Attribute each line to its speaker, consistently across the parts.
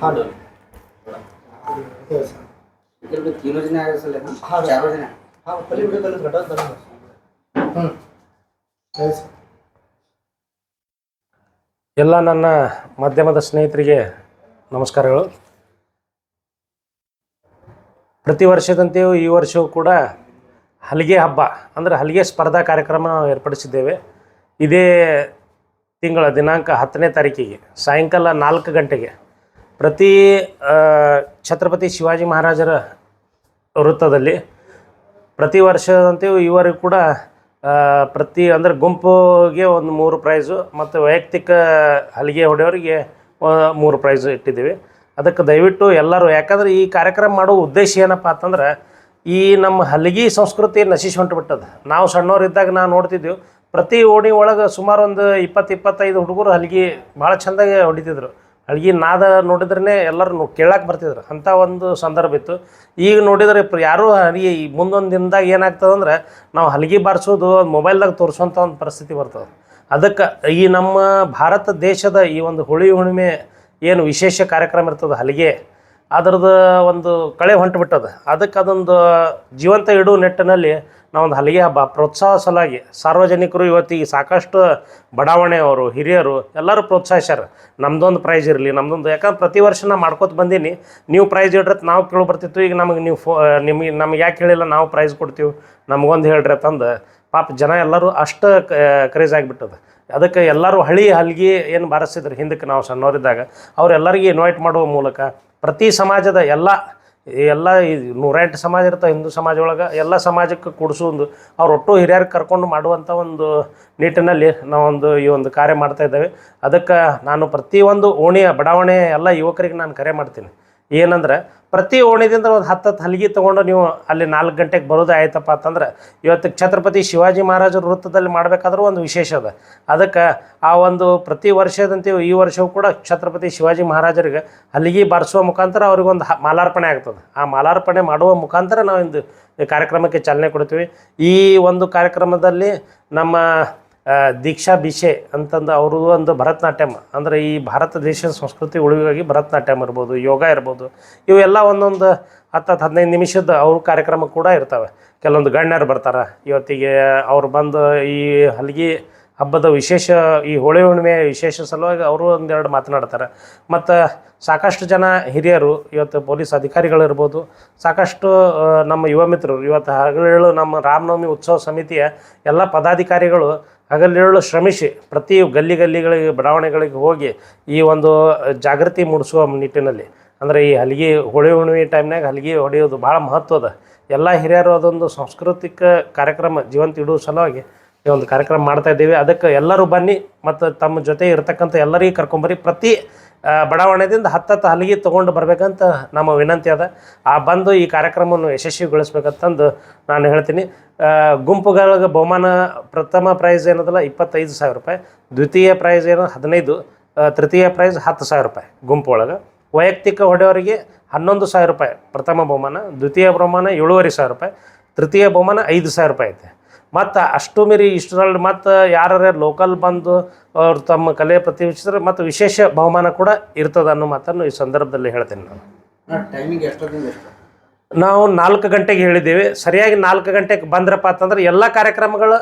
Speaker 1: हाँ ಹೇಳಿ ಸರ್
Speaker 2: इधर में तीनों जने आए असल है ना
Speaker 1: हाँ।
Speaker 2: चारों जने
Speaker 1: ಹಾಂ ಕಲಿ ಬಿಡಿ ಕಲಿ ಘಟ ತರ ಹ್ಞೂ ಹೇಳಿ ಸರ್
Speaker 3: ಎಲ್ಲ ನನ್ನ ಮಾಧ್ಯಮದ ಸ್ನೇಹಿತರಿಗೆ ನಮಸ್ಕಾರಗಳು ಪ್ರತಿ ವರ್ಷದಂತೆಯೂ ಈ ವರ್ಷವೂ ಕೂಡ ಹಲಿಗೆ ಹಬ್ಬ ಅಂದರೆ ಹಲಿಗೆ ಸ್ಪರ್ಧಾ ಕಾರ್ಯಕ್ರಮ ನಾವು ಏರ್ಪಡಿಸಿದ್ದೇವೆ ಇದೇ ತಿಂಗಳ ದಿನಾಂಕ ಹತ್ತನೇ ತಾರೀಕಿಗೆ ಸಾಯಂಕಾಲ ನಾಲ್ಕು ಗಂಟೆಗೆ ಪ್ರತಿ ಛತ್ರಪತಿ ಶಿವಾಜಿ ಮಹಾರಾಜರ ವೃತ್ತದಲ್ಲಿ ಪ್ರತಿ ವರ್ಷದಂತೆ ಇವರಿಗೂ ಕೂಡ ಪ್ರತಿ ಅಂದರೆ ಗುಂಪಿಗೆ ಒಂದು ಮೂರು ಪ್ರೈಸು ಮತ್ತು ವೈಯಕ್ತಿಕ ಹಲಿಗೆ ಹೊಡೆಯೋರಿಗೆ ಮೂರು ಪ್ರೈಸು ಇಟ್ಟಿದ್ದೀವಿ. ಅದಕ್ಕೆ ದಯವಿಟ್ಟು ಎಲ್ಲರೂ, ಯಾಕಂದ್ರೆ ಈ ಕಾರ್ಯಕ್ರಮ ಮಾಡೋ ಉದ್ದೇಶ ಏನಪ್ಪ ಅಂತಂದ್ರೆ, ಈ ನಮ್ಮ ಹಲಿಗೆ ಸಂಸ್ಕೃತಿ ನಶಿಸಿ ಹೊಂಟ್ಬಿಟ್ಟದ ನಾವು ಸಣ್ಣವರಿದ್ದಾಗ ನಾವು ನೋಡ್ತಿದ್ದೆವು ಪ್ರತಿ ಓಣಿ ಒಳಗೆ ಸುಮಾರು ಒಂದು ಇಪ್ಪತ್ತು, ಇಪ್ಪತ್ತೈದು ಹುಡುಗರು ಹಲಿಗೆ ಭಾಳ ಚೆಂದಾಗಿ ಹೊಡಿತಿದ್ರು. ಹಲ್ಗಿ ನಾದ ನೋಡಿದ್ರೇ ಎಲ್ಲರೂ ಕೇಳಕ್ಕೆ ಬರ್ತಿದ್ರು. ಅಂಥ ಒಂದು ಸಂದರ್ಭ ಇತ್ತು. ಈಗ ನೋಡಿದ್ರೆ ಯಾರೂ ಹಲಿಗೆ ಈ ಮುಂದೊಂದು ದಿನದಾಗ ಏನಾಗ್ತದಂದ್ರೆ ನಾವು ಹಲಗಿ ಬಾರಿಸೋದು ಮೊಬೈಲ್ದಾಗ ತೋರಿಸೋಂಥ ಒಂದು ಪರಿಸ್ಥಿತಿ ಬರ್ತದೆ. ಅದಕ್ಕೆ ಈ ನಮ್ಮ ಭಾರತ ದೇಶದ ಈ ಒಂದು ಹುಳಿ ಹುಣ್ಣಿಮೆ ಏನು ವಿಶೇಷ ಕಾರ್ಯಕ್ರಮ ಇರ್ತದೆ ಹಲಿಗೆ ಅದರದ್ದು ಒಂದು ಕಳೆ ಹೊಂಟು ಬಿಟ್ಟದ ಅದಕ್ಕೆ ಅದೊಂದು ಜೀವಂತ ಇಡೋ ನಿಟ್ಟಿನಲ್ಲಿ ನಾವೊಂದು ಹಲಿಗೆ ಹಬ್ಬ ಪ್ರೋತ್ಸಾಹ ಸಲುವಾಗಿ ಸಾರ್ವಜನಿಕರು ಇವತ್ತಿಗೆ ಸಾಕಷ್ಟು ಬಡಾವಣೆಯವರು, ಹಿರಿಯರು ಎಲ್ಲರೂ ಪ್ರೋತ್ಸಾಹಿಸ್ಯಾರ. ನಮ್ದೊಂದು ಪ್ರೈಸ್ ಇರಲಿ, ನಮ್ದೊಂದು ಯಾಕಂದ್ರೆ ಪ್ರತಿ ವರ್ಷ ನಾ ಮಾಡ್ಕೋತ ಬಂದೀನಿ. ನೀವು ಪ್ರೈಸ್ ಹೇಳ್ರತ್ ನಾವು ಕೇಳಿ ಬರ್ತಿತ್ತು. ಈಗ ನಮಗೆ ನೀವು ಫೋ ನಿಮಗೆ, ನಮ್ಗೆ ಯಾಕೆ ಹೇಳಿಲ್ಲ? ನಾವು ಪ್ರೈಸ್ ಕೊಡ್ತೀವಿ. ನಮಗೊಂದು ಹೇಳ್ರಿ ಅಂತಂದು ಪಾಪ ಜನ ಎಲ್ಲರೂ ಅಷ್ಟು ಕ್ರೇಜ್ ಆಗಿಬಿಟ್ಟದ. ಅದಕ್ಕೆ ಎಲ್ಲರೂ ಹಳಿ ಹಲ್ಗಿ ಏನು ಬಾರಿಸಿದ್ರು ಹಿಂದಕ್ಕೆ ನಾವು ಸಣ್ಣವರಿದ್ದಾಗ. ಅವರೆಲ್ಲರಿಗೆ ಇನ್ವೈಟ್ ಮಾಡುವ ಮೂಲಕ ಪ್ರತಿ ಸಮಾಜದ ಎಲ್ಲ ಎಲ್ಲ ನೂರೆಂಟು ಸಮಾಜ ಇರ್ತಾವೆ ಹಿಂದೂ ಸಮಾಜ ಒಳಗೆ ಎಲ್ಲ ಸಮಾಜಕ್ಕೆ ಕೂಡಿಸೋದು ಅವ್ರು ಒಟ್ಟು ಹಿರಿಯರು ಕರ್ಕೊಂಡು ಮಾಡುವಂಥ ಒಂದು ನಿಟ್ಟಿನಲ್ಲಿ ನಾವೊಂದು ಈ ಒಂದು ಕಾರ್ಯ ಮಾಡ್ತಾ ಇದ್ದೇವೆ. ಅದಕ್ಕೆ ನಾನು ಪ್ರತಿಯೊಂದು ಓಣಿಯ ಬಡಾವಣೆಯ ಎಲ್ಲ ಯುವಕರಿಗೆ ನಾನು ಕರೆ ಮಾಡ್ತೀನಿ. ಏನಂದ್ರೆ ಪ್ರತಿ ಓಣಿದಿಂದ ಒಂದು ಹತ್ತು ಹತ್ತು ಹಲಿಗೆ ತೊಗೊಂಡು ನೀವು ಅಲ್ಲಿ ನಾಲ್ಕು ಗಂಟೆಗೆ ಬರೋದು ಆಯ್ತಪ್ಪ ಅಂತಂದ್ರೆ ಇವತ್ತು ಛತ್ರಪತಿ ಶಿವಾಜಿ ಮಹಾರಾಜರ ವೃತ್ತದಲ್ಲಿ ಮಾಡಬೇಕಾದ್ರೂ ಒಂದು ವಿಶೇಷ ಅದ. ಅದಕ್ಕೆ ಆ ಒಂದು ಪ್ರತಿ ವರ್ಷದಂತೆ ಈ ವರ್ಷವೂ ಕೂಡ ಛತ್ರಪತಿ ಶಿವಾಜಿ ಮಹಾರಾಜರಿಗೆ ಹಲಿಗೆ ಬಾರಿಸುವ ಮುಖಾಂತರ ಅವ್ರಿಗೊಂದು ಮಾಲಾರ್ಪಣೆ ಆಗ್ತದೆ. ಆ ಮಾಲಾರ್ಪಣೆ ಮಾಡುವ ಮುಖಾಂತರ ನಾವು ಇಂದು ಕಾರ್ಯಕ್ರಮಕ್ಕೆ ಚಾಲನೆ ಕೊಡ್ತೀವಿ. ಈ ಒಂದು ಕಾರ್ಯಕ್ರಮದಲ್ಲಿ ನಮ್ಮ ದೀಕ್ಷಾ ಭಿಷೆ ಅಂತಂದು ಅವರು ಒಂದು ಭರತನಾಟ್ಯಮ್ ಅಂದರೆ ಈ ಭಾರತ ದೇಶದ ಸಂಸ್ಕೃತಿ ಉಳಿವಿಗಾಗಿ ಭರತನಾಟ್ಯಮ್ ಇರ್ಬೋದು, ಯೋಗ ಇರ್ಬೋದು, ಇವೆಲ್ಲ ಒಂದೊಂದು ಹತ್ತು ಹತ್ತು ಹದಿನೈದು ನಿಮಿಷದ ಅವ್ರ ಕಾರ್ಯಕ್ರಮ ಕೂಡ ಇರ್ತವೆ. ಕೆಲವೊಂದು ಗಣ್ಯರು ಬರ್ತಾರೆ, ಇವತ್ತಿಗೆ ಅವ್ರು ಬಂದು ಈ ಹಲಗಿ ಹಬ್ಬದ ವಿಶೇಷ, ಈ ಹೋಳಿ ಹುಣ್ಣಿಮೆ ವಿಶೇಷ ಸಲುವಾಗಿ ಅವರು ಒಂದೆರಡು ಮಾತನಾಡ್ತಾರೆ. ಮತ್ತು ಸಾಕಷ್ಟು ಜನ ಹಿರಿಯರು, ಇವತ್ತು ಪೊಲೀಸ್ ಅಧಿಕಾರಿಗಳಿರ್ಬೋದು ಸಾಕಷ್ಟು ನಮ್ಮ ಯುವ ಮಿತ್ರರು, ಇವತ್ತು ಹಗಲು ನಮ್ಮ ರಾಮನವಮಿ ಉತ್ಸವ ಸಮಿತಿಯ ಎಲ್ಲ ಪದಾಧಿಕಾರಿಗಳು ಹಗಲಿರುಳು ಶ್ರಮಿಸಿ ಪ್ರತಿ ಗಲ್ಲಿ ಗಲ್ಲಿಗಳಿಗೆ, ಬಡಾವಣೆಗಳಿಗೆ ಹೋಗಿ ಈ ಒಂದು ಜಾಗೃತಿ ಮೂಡಿಸುವ ನಿಟ್ಟಿನಲ್ಲಿ. ಅಂದರೆ ಈ ಹಲಿಗೆ ಹೋಳಿ ಹುಣ್ಣಿಮೆ ಟೈಮ್ನಾಗ ಹಲಿಗೆ ಹೊಡೆಯೋದು ಭಾಳ ಮಹತ್ವದ. ಎಲ್ಲ ಹಿರಿಯರು ಅದೊಂದು ಸಾಂಸ್ಕೃತಿಕ ಕಾರ್ಯಕ್ರಮ ಜೀವಂತ ಇಡುವ ಸಲುವಾಗಿ ಈ ಒಂದು ಕಾರ್ಯಕ್ರಮ ಮಾಡ್ತಾ ಇದ್ದೀವಿ. ಅದಕ್ಕೆ ಎಲ್ಲರೂ ಬನ್ನಿ ಮತ್ತು ತಮ್ಮ ಜೊತೆ ಇರ್ತಕ್ಕಂಥ ಎಲ್ಲರಿಗೆ ಕರ್ಕೊಂಬರಿ. ಪ್ರತಿ ಬಡಾವಣೆದಿಂದ ಹತ್ತತ್ತು ಹಲಿಗೆ ತೊಗೊಂಡು ಬರಬೇಕಂತ ನಮ್ಮ ವಿನಂತಿ ಅದ. ಆ ಬಂದು ಈ ಕಾರ್ಯಕ್ರಮವನ್ನು ಯಶಸ್ವಿಗೊಳಿಸ್ಬೇಕಂತಂದು ನಾನು ಹೇಳ್ತೀನಿ. ಗುಂಪುಗಳಿಗೆ ಬಹುಮಾನ, ಪ್ರಥಮ ಪ್ರೈಸ್ ಏನದಲ್ಲ, ಇಪ್ಪತ್ತೈದು ಸಾವಿರ ರೂಪಾಯಿ. ದ್ವಿತೀಯ ಪ್ರೈಸ್ ಏನು, ಹದಿನೈದು. ತೃತೀಯ ಪ್ರೈಸ್ ಹತ್ತು ಸಾವಿರ ರೂಪಾಯಿ ಗುಂಪು ಒಳಗೆ. ವೈಯಕ್ತಿಕ ಹೊಡೆಯವರಿಗೆ ಹನ್ನೊಂದು ಸಾವಿರ ರೂಪಾಯಿ ಪ್ರಥಮ ಬಹುಮಾನ, ದ್ವಿತೀಯ ಬಹುಮಾನ ಏಳುವರೆ ಸಾವಿರ ರೂಪಾಯಿ. ತೃತೀಯ ಬಹುಮಾನ ಐದು ಸಾವಿರ ರೂಪಾಯಿ ಐತೆ. ಮತ್ತು ಅಷ್ಟು ಮೀರಿ ಇಷ್ಟರಲ್ಲಿ ಮತ್ತು ಯಾರ್ಯಾರು ಲೋಕಲ್ ಬಂದು ಅವ್ರು ತಮ್ಮ ಕಲೆ ಪ್ರತಿಬಿಂಬಿಸಿದ್ರೆ ಮತ್ತು ವಿಶೇಷ ಬಹುಮಾನ ಕೂಡ ಇರ್ತದೆ ಅನ್ನೋ ಮಾತನ್ನು ಈ ಸಂದರ್ಭದಲ್ಲಿ ಹೇಳ್ತೇನೆ ನಾನು.
Speaker 2: ಟೈಮಿಂಗ್ ಎಷ್ಟೊತ್ತಿಂದ ಎಷ್ಟು.
Speaker 3: ನಾವು ನಾಲ್ಕು ಗಂಟೆಗೆ ಹೇಳಿದ್ದೇವೆ. ಸರಿಯಾಗಿ ನಾಲ್ಕು ಗಂಟೆಗೆ ಬಂದ್ರಪ್ಪ ಅಂತಂದ್ರೆ ಎಲ್ಲ ಕಾರ್ಯಕ್ರಮಗಳು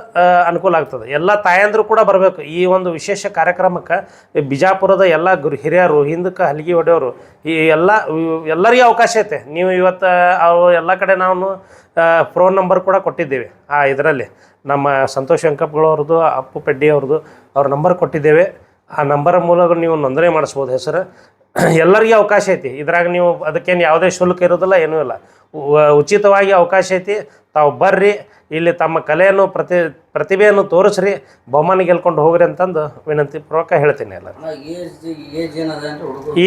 Speaker 3: ಅನುಕೂಲ ಆಗ್ತದೆ. ಎಲ್ಲ ತಾಯಂದರು ಕೂಡ ಬರಬೇಕು. ಈ ಒಂದು ವಿಶೇಷ ಕಾರ್ಯಕ್ರಮಕ್ಕೆ ಬಿಜಾಪುರದ ಎಲ್ಲ ಗುರು, ಹಿರಿಯರು, ಹಿಂದಕ್ಕೆ ಹಲಿಗೆ ಹೊಡೆಯವರು ಈ ಎಲ್ಲ, ಎಲ್ಲರಿಗೂ ಅವಕಾಶ ಐತೆ. ನೀವು ಇವತ್ತು ಅವರು ಎಲ್ಲ ಕಡೆ ನಾವು ಫೋನ್ ನಂಬರ್ ಕೂಡ ಕೊಟ್ಟಿದ್ದೇವೆ. ಆ, ಇದರಲ್ಲಿ ನಮ್ಮ ಸಂತೋಷ್ ವೆಂಕಪ್ಪಗಳವ್ರದ್ದು ಅಪ್ಪು ಪೆಡ್ಡಿ ಅವ್ರದ್ದು ಅವ್ರ ನಂಬರ್ ಕೊಟ್ಟಿದ್ದೇವೆ. ಆ ನಂಬರ್ ಮೂಲಕ ನೀವು ನೋಂದಣಿ ಮಾಡಿಸ್ಬೋದು ಹೆಸರು. ಎಲ್ಲರಿಗೂ ಅವಕಾಶ ಐತಿ. ಇದ್ರಾಗ ನೀವು ಅದಕ್ಕೇನು ಯಾವುದೇ ಶುಲ್ಕ ಇರೋದಿಲ್ಲ ಏನೂ ಇಲ್ಲ. ಉಚಿತವಾಗಿ ಅವಕಾಶ ಐತಿ. ತಾವು ಬರ್ರಿ ಇಲ್ಲಿ ತಮ್ಮ ಕಲೆಯನ್ನು ಪ್ರತಿ ಪ್ರತಿಭೆಯನ್ನು ತೋರಿಸ್ರಿ ಬಹುಮಾನ ಗೆಲ್ಕೊಂಡು ಹೋಗ್ರಿ ಅಂತಂದು ವಿನಂತಿ ಪೂರ್ವಕ ಹೇಳ್ತೀನಿ
Speaker 2: ಎಲ್ಲ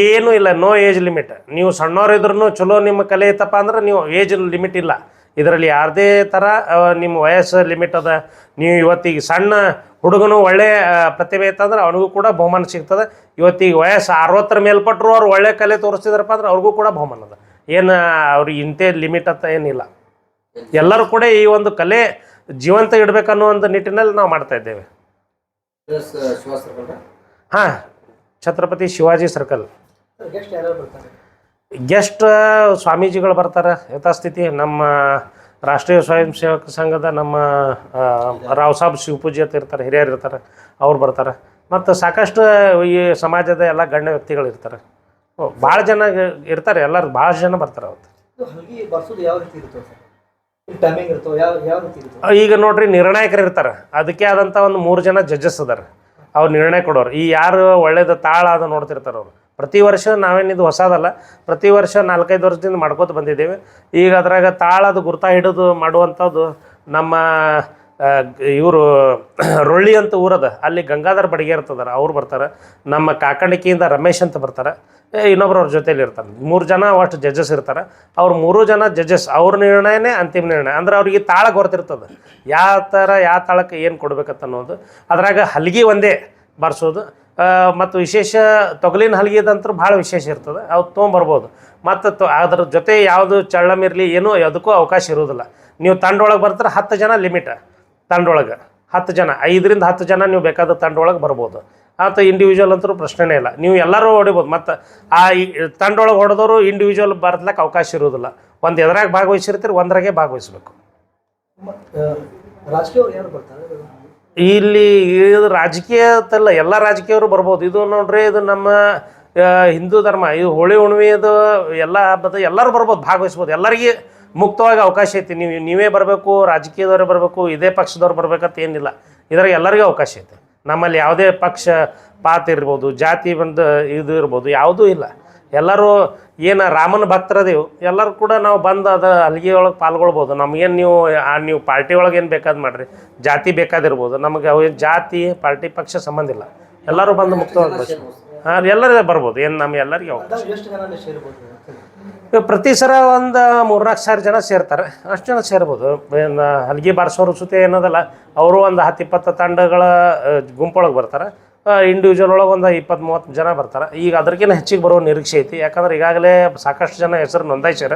Speaker 3: ಏನೂ ಇಲ್ಲ ನೋ ಏಜ್ ಲಿಮಿಟ್. ನೀವು ಸಣ್ಣವ್ರು ಇದ್ರೂ ಚಲೋ ನಿಮ್ಮ ಕಲೆ ಐತಪ್ಪ ಅಂದ್ರೆ ನೀವು ಏಜ್ ಲಿಮಿಟ್ ಇಲ್ಲ. ಇದರಲ್ಲಿ ಯಾರದೇ ಥರ ನಿಮ್ಮ ವಯಸ್ಸು ಲಿಮಿಟ್ ಅದ. ನೀವು ಇವತ್ತಿಗೆ ಸಣ್ಣ ಹುಡುಗನು ಒಳ್ಳೆ ಪ್ರತಿಭೆ ಇತ್ತಂದ್ರೆ ಅವನಿಗೂ ಕೂಡ ಬಹುಮಾನ ಸಿಗ್ತದೆ. ಇವತ್ತಿಗೆ ವಯಸ್ಸು ಅರವತ್ತರ ಮೇಲ್ಪಟ್ಟರು ಅವ್ರು ಒಳ್ಳೆ ಕಲೆ ತೋರಿಸ್ತಿದ್ರಪ್ಪ ಅಂದ್ರೆ ಅವ್ರಿಗೂ ಕೂಡ ಬಹುಮಾನ ಅದ. ಏನು ಅವ್ರಿಗೆ ಇಂಥೇ ಲಿಮಿಟ್ ಅಂತ ಏನಿಲ್ಲ. ಎಲ್ಲರೂ ಕೂಡ ಈ ಒಂದು ಕಲೆ ಜೀವಂತ ಇಡಬೇಕನ್ನೋ ಒಂದು ನಿಟ್ಟಿನಲ್ಲಿ ನಾವು ಮಾಡ್ತಾ ಇದ್ದೇವೆ. ಹಾಂ ಛತ್ರಪತಿ ಶಿವಾಜಿ ಸರ್ಕಲ್
Speaker 1: ಗೆಸ್ಟ್ ಯಾರ್ಯಾರು ಬರ್ತಾರೆ?
Speaker 3: ಗೆಸ್ಟ್ ಸ್ವಾಮೀಜಿಗಳು ಬರ್ತಾರೆ. ಯಥಾಸ್ಥಿತಿ ನಮ್ಮ ರಾಷ್ಟ್ರೀಯ ಸ್ವಯಂ ಸೇವಕ ಸಂಘದ ನಮ್ಮ ರಾವ್ ಸಾಬ್ ಶಿವಪೂಜಿ ಅಂತ ಇರ್ತಾರೆ ಹಿರಿಯರು ಇರ್ತಾರೆ ಅವ್ರು ಬರ್ತಾರೆ. ಮತ್ತು ಸಾಕಷ್ಟು ಈ ಸಮಾಜದ ಎಲ್ಲ ಗಣ್ಯ ವ್ಯಕ್ತಿಗಳು ಇರ್ತಾರೆ. ಭಾಳ ಜನ ಇರ್ತಾರೆ ಎಲ್ಲರೂ ಭಾಳ ಜನ ಬರ್ತಾರೆ ಅವತ್ತು. ಈಗ ನೋಡ್ರಿ ನಿರ್ಣಾಯಕರು ಇರ್ತಾರೆ. ಅದಕ್ಕೆ ಆದಂಥ ಒಂದು ಮೂರು ಜನ ಜಡ್ಜಸ್ ಅದಾರ. ಅವ್ರು ನಿರ್ಣಯ ಕೊಡೋರು. ಈ ಯಾರು ಒಳ್ಳೇದು ತಾಳ ಅದು ನೋಡ್ತಿರ್ತಾರೆ ಅವರು. ಪ್ರತಿ ವರ್ಷ ನಾವೇನಿದು ಹೊಸದಲ್ಲ, ಪ್ರತಿ ವರ್ಷ ನಾಲ್ಕೈದು ವರ್ಷದಿಂದ ಮಾಡ್ಕೋತ ಬಂದಿದ್ದೇವೆ. ಈಗ ಅದ್ರಾಗ ತಾಳದು ಗುರ್ತಾ ಹಿಡಿದು ಮಾಡುವಂಥದ್ದು ನಮ್ಮ ಇವರು ರೊಳ್ಳಿ ಅಂತ ಊರದ, ಅಲ್ಲಿ ಗಂಗಾಧರ್ ಬಡಿಗೆ ಇರ್ತದಾರ, ಅವ್ರು ಬರ್ತಾರೆ. ನಮ್ಮ ಕಾಕಂಡಿಕೆಯಿಂದ ರಮೇಶ್ ಅಂತ ಬರ್ತಾರೆ. ಇನ್ನೊಬ್ರು ಅವ್ರ ಜೊತೆಲಿ ಇರ್ತಾರೆ. ಮೂರು ಜನ ಅಷ್ಟು ಜಡ್ಜಸ್ ಇರ್ತಾರೆ. ಅವ್ರು ಮೂರು ಜನ ಜಡ್ಜಸ್ ಅವ್ರ ನಿರ್ಣಯನೇ ಅಂತಿಮ ನಿರ್ಣಯ. ಅಂದ್ರೆ ಅವ್ರಿಗೆ ತಾಳ ಗೊತ್ತಿರ್ತದೆ. ಯಾವ ಥರ, ಯಾವ ತಾಳಕ್ಕೆ ಏನು ಕೊಡ್ಬೇಕಂತ ಅನ್ನೋದು. ಅದ್ರಾಗ ಹಲ್ಗಿ ಒಂದೇ ಬಾರಿಸೋದು. ಮತ್ತು ವಿಶೇಷ ತೊಗಲಿನ ಹಲ್ಗಿದಂತೂ ಭಾಳ ವಿಶೇಷ ಇರ್ತದೆ, ಅವು ತೊಗೊಂಬರ್ಬೋದು. ಮತ್ತು ಅದ್ರ ಜೊತೆ ಯಾವುದು ಚಳ್ಳಮ್ ಇರಲಿ ಏನೂ ಯಾವುದಕ್ಕೂ ಅವಕಾಶ ಇರೋದಿಲ್ಲ. ನೀವು ತಂಡೊಳಗೆ ಬರ್ತಾರೆ ಹತ್ತು ಜನ ಲಿಮಿಟ್, ತಂಡೊಳಗೆ. ಹತ್ತು ಜನ, ಐದರಿಂದ ಹತ್ತು ಜನ ನೀವು ಬೇಕಾದ ತಂಡೊಳಗೆ ಬರ್ಬೋದು. ಆತ ಇಂಡಿವಿಜುವಲ್ ಅಂತೂ ಪ್ರಶ್ನೆನೇ ಇಲ್ಲ. ನೀವು ಎಲ್ಲರೂ ಹೊಡಿಬೋದು, ಮತ್ತು ಆ ತಂಡೊಳಗೆ ಹೊಡೆದವರು ಇಂಡಿವಿಜುವಲ್ ಬರ್ಲಕ್ಕೆ ಅವಕಾಶ ಇರೋದಿಲ್ಲ. ಒಂದು ಎದ್ರಾಗ ಭಾಗವಹಿಸಿರ್ತೀರಿ, ಒಂದರಾಗೆ ಭಾಗವಹಿಸ್ಬೇಕು.
Speaker 1: ಮ-
Speaker 3: ಇಲ್ಲಿ ಇದು ರಾಜಕೀಯ ಅಂತಲ್ಲ ಎಲ್ಲ ರಾಜಕೀಯವರು ಬರ್ಬೋದು. ಇದು ನೋಡ್ರಿ, ಇದು ನಮ್ಮ ಹಿಂದೂ ಧರ್ಮ, ಇದು ಹೋಳಿ ಹುಣ್ಣಿಮೆದು ಎಲ್ಲ ಹಬ್ಬದ ಎಲ್ಲರೂ ಬರ್ಬೋದು, ಭಾಗವಹಿಸ್ಬೋದು. ಎಲ್ಲರಿಗೆ ಮುಕ್ತವಾಗಿ ಅವಕಾಶ ಐತಿ. ನೀವು, ನೀವೇ ಬರಬೇಕು, ರಾಜಕೀಯದವರೇ ಬರಬೇಕು, ಇದೇ ಪಕ್ಷದವ್ರು ಬರ್ಬೇಕಂತ ಏನಿಲ್ಲ. ಇದ್ರಾಗ ಎಲ್ಲರಿಗೂ ಅವಕಾಶ ಐತೆ. ನಮ್ಮಲ್ಲಿ ಯಾವುದೇ ಪಕ್ಷ ಪಾತ್ ಇರ್ಬೋದು, ಜಾತಿ ಬಂದು, ಇದು ಇರ್ಬೋದು, ಯಾವುದೂ ಇಲ್ಲ. ಎಲ್ಲರೂ ಏನು ರಾಮನ ಭಕ್ತರದೇವು ಎಲ್ಲರೂ ಕೂಡ ನಾವು ಬಂದು ಅದು ಅಲ್ಲಿಗೆ ಒಳಗೆ ಪಾಲ್ಗೊಳ್ಬೋದು. ನಮಗೇನು ನೀವು ಆ ನೀವು ಪಾರ್ಟಿ ಒಳಗೆ ಏನು ಬೇಕಾದ್ ಮಾಡಿರಿ. ಜಾತಿ ಬೇಕಾದಿರ್ಬೋದು. ನಮಗೆ ಅವು ಜಾತಿ ಪಾರ್ಟಿ ಪಕ್ಷ ಸಂಬಂಧ ಇಲ್ಲ. ಎಲ್ಲರೂ ಬಂದು ಮುಕ್ತವಾಗಿ ಬಸ್ ಹಾಂ ಎಲ್ಲರೂ ಬರ್ಬೋದು. ಏನು ನಮ್ಮ ಎಲ್ಲರಿಗೆ ಅವಕಾಶ ಪ್ರತಿ ಸಲ ಒಂದು ಮೂರ್ನಾಲ್ಕು ಸಾವಿರ ಜನ ಸೇರ್ತಾರೆ. ಅಷ್ಟು ಜನ ಸೇರ್ಬೋದು. ಅಲ್ಲಿಗೆ ಹಲ್ಗಿ ಬಾರಿಸೋರು ಸುತ್ತೆ ಏನದಲ್ಲ ಅವರು ಒಂದು ಹತ್ತು ಇಪ್ಪತ್ತು ತಂಡಗಳ ಗುಂಪೊಳಗೆ ಬರ್ತಾರೆ. ಇಂಡಿವಿಜುವಲ್ ಒಳಗೆ ಒಂದು ಇಪ್ಪತ್ತು ಮೂವತ್ತು ಜನ ಬರ್ತಾರೆ. ಈಗ ಅದಕ್ಕಿಂತ ಹೆಚ್ಚಿಗೆ ಬರೋ ನಿರೀಕ್ಷೆ ಐತಿ. ಯಾಕಂದ್ರೆ ಈಗಾಗಲೇ ಸಾಕಷ್ಟು ಜನ ಹೆಸರು ನೋಂದಾಯಿಸ್ಯಾರ.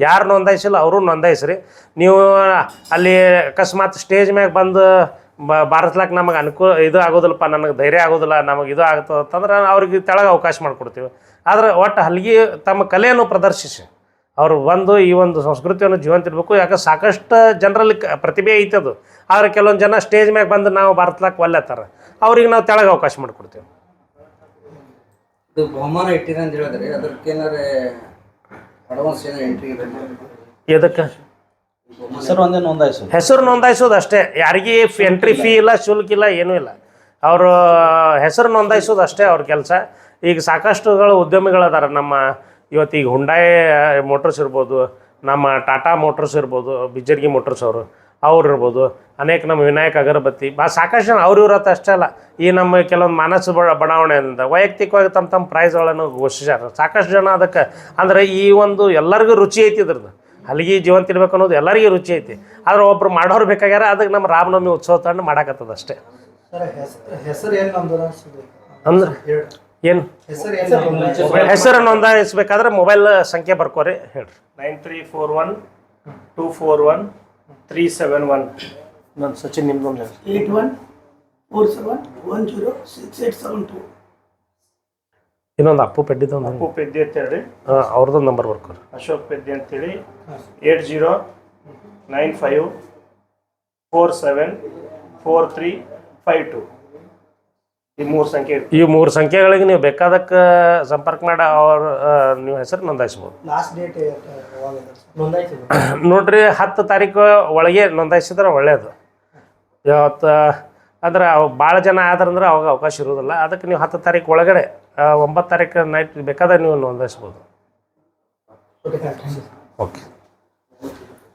Speaker 3: ಯಾರು ನೋಂದಾಯಿಸಿಲ್ಲ ಅವರು ನೋಂದಾಯಿಸ್ರಿ. ನೀವು, ಅಲ್ಲಿ ಅಕಸ್ಮಾತ್ ಸ್ಟೇಜ್ ಮ್ಯಾಗ ಬಂದು ಬ ಬಾರಿಸ್ಲಾಕ ನಮಗೆ ಅನುಕೂಲ ಇದು ಆಗೋದಿಲ್ಲಪ್ಪ, ನನಗೆ ಧೈರ್ಯ ಆಗೋದಿಲ್ಲ, ನಮಗೆ ಇದು ಆಗ್ತದೆ ಅಂತಂದ್ರೆ ಅವ್ರಿಗೆ ತೆಳಗೆ ಅವಕಾಶ ಮಾಡಿಕೊಡ್ತೀವಿ. ಆದ್ರೆ ಒಟ್ಟು ಹಲ್ಗಿ ತಮ್ಮ ಕಲೆಯನ್ನು ಪ್ರದರ್ಶಿಸಿ. ಅವರು ಬಂದು ಈ ಒಂದು ಸಂಸ್ಕೃತಿಯನ್ನು ಜೀವಂತ ಇರಬೇಕು ಯಾಕೆ ಸಾಕಷ್ಟು ಜನರಲ್ಲಿ ಕ ಪ್ರತಿಭೆ ಐತೆ ಅದು. ಆದರೆ ಕೆಲವೊಂದು ಜನ ಸ್ಟೇಜ್ ಮ್ಯಾಗ ಬಂದು ನಾವು ಬಾರಿಸ್ಲಾಕ ಒಲ್ಲೆತ್ತಾರ. ಅವ್ರಿಗೆ ನಾವು ತೆಳಗೆ ಅವಕಾಶ ಮಾಡಿಕೊಡ್ತೇವೆ.
Speaker 2: ಇದು ಬಹುಮಾನ ಇಟ್ಟಿರ ಅಂತ ಹೇಳಿದ್ರಿ ಅದಕ್ಕೆ ಏನಾರ ಅಡ್ವಾನ್ಸ್ ಏನಾರ ಎಂಟ್ರಿ ಇರಬೇಕು
Speaker 3: ಎದಕ್ಕೆ?
Speaker 4: ಹೆಸರು ಒಂದೇ
Speaker 3: ಹೆಸರು ನೋಂದಾಯಿಸೋದು ಅಷ್ಟೇ. ಯಾರಿಗೆ ಎಂಟ್ರಿ ಫೀ ಇಲ್ಲ ಶುಲ್ಕ ಇಲ್ಲ ಏನೂ ಇಲ್ಲ. ಅವರು ಹೆಸರು ನೋಂದಾಯಿಸೋದು ಅಷ್ಟೇ ಅವ್ರ ಕೆಲಸ. ಈಗ ಸಾಕಷ್ಟುಗಳು ಉದ್ಯಮಿಗಳದಾರ ನಮ್ಮ ಇವತ್ತು ಈಗ ಹುಂಡಾಯ ಮೋಟರ್ಸ್ ಇರ್ಬೋದು ನಮ್ಮ ಟಾಟಾ ಮೋಟರ್ಸ್ ಇರ್ಬೋದು ಬಿಜರ್ಗಿ ಮೋಟರ್ಸ್ ಅವರು ಅವ್ರು ಇರ್ಬೋದು ಅನೇಕ ನಮ್ಮ ವಿನಾಯಕ ಅಗರಬತ್ತಿ ಬಾ ಸಾಕಷ್ಟು ಜನ ಅವ್ರು ಇವ್ರ ಅಷ್ಟೇ ಅಲ್ಲ ಈ ನಮ್ಮ ಕೆಲವೊಂದು ಮಾನಸ ಬಡಾವಣೆಯಿಂದ ವೈಯಕ್ತಿಕವಾಗಿ ತಮ್ಮ ತಮ್ಮ ಪ್ರೈಸ್ಗಳನ್ನು ಘೋಷಿಸ್ಯಾರ. ಸಾಕಷ್ಟು ಜನ ಅದಕ್ಕೆ ಅಂದರೆ ಈ ಒಂದು ಎಲ್ಲರಿಗೂ ರುಚಿ ಐತಿ ಇದ್ರದ್ದು. ಅಲ್ಲಿಗೆ ಜೀವಂತ ಇರ್ಬೇಕು ಅನ್ನೋದು ಎಲ್ಲರಿಗೂ ರುಚಿ ಐತಿ. ಆದರೆ ಒಬ್ರು ಮಾಡೋರು ಬೇಕಾಗ್ಯಾರ ಅದಕ್ಕೆ ನಮ್ಮ ರಾಮನವಮಿ ಉತ್ಸವ ತಂದು ಮಾಡಾಕತ್ತದ ಅಷ್ಟೇ. ಅಂದ್ರೆ? ಏನು?
Speaker 1: ಹೆಸರು
Speaker 3: ನೋಂದಾಯಿಸಬೇಕಾದ್ರೆ ಮೊಬೈಲ್ ಸಂಖ್ಯೆ ಬರ್ಕೋರಿ ಹೇಳ್ರಿ. Nine three four one two four one three seven one. ನಾನು ಸಚಿನ್ ನಿಮ್ದೊಂದು ಹೇಳಿ
Speaker 5: eight one four seven one zero six eight seven two.
Speaker 3: ಇನ್ನೊಂದು ಅಪ್ಪು ಪೆಡ್ಡಿದೊಂದು
Speaker 6: ಅಪ್ಪು ಪೆದ್ದಿ ಹಾಂ
Speaker 3: ಅವ್ರದ್ದೊಂದು ನಂಬರ್ ಬರ್ಕೋರಿ.
Speaker 6: ಅಶೋಕ್ ಪೆದ್ದಿ ಅಂತೇಳಿ. Eight zero nine five four seven four three five two. ಈ ಮೂರು ಸಂಖ್ಯೆ
Speaker 3: ಈ ಮೂರು ಸಂಖ್ಯೆಗಳಿಗೆ ನೀವು ಬೇಕಾದಕ್ಕೆ ಸಂಪರ್ಕ ಮಾಡಿ ಅವ್ರ ನೀವು ಹೆಸರು ನೋಂದಾಯಿಸ್ಬೋದು. ನೋಡ್ರಿ ಹತ್ತು ತಾರೀಕು ಒಳಗೆ ನೋಂದಾಯಿಸಿದ್ರೆ ಒಳ್ಳೆಯದು ಇವತ್ತು ಅಂದ್ರೆ ಅವು ಭಾಳ ಜನ ಆದ್ರಂದ್ರೆ ಅವಾಗ ಅವಕಾಶ ಇರೋದಿಲ್ಲ ಅದಕ್ಕೆ ನೀವು ಹತ್ತು ತಾರೀಕು ಒಳಗಡೆ ಒಂಬತ್ತು ತಾರೀಕು ನೈಟ್ ಬೇಕಾದ್ರೆ ನೀವು ನೋಂದಾಯಿಸ್ಬೋದು.
Speaker 1: Okay thank you
Speaker 3: okay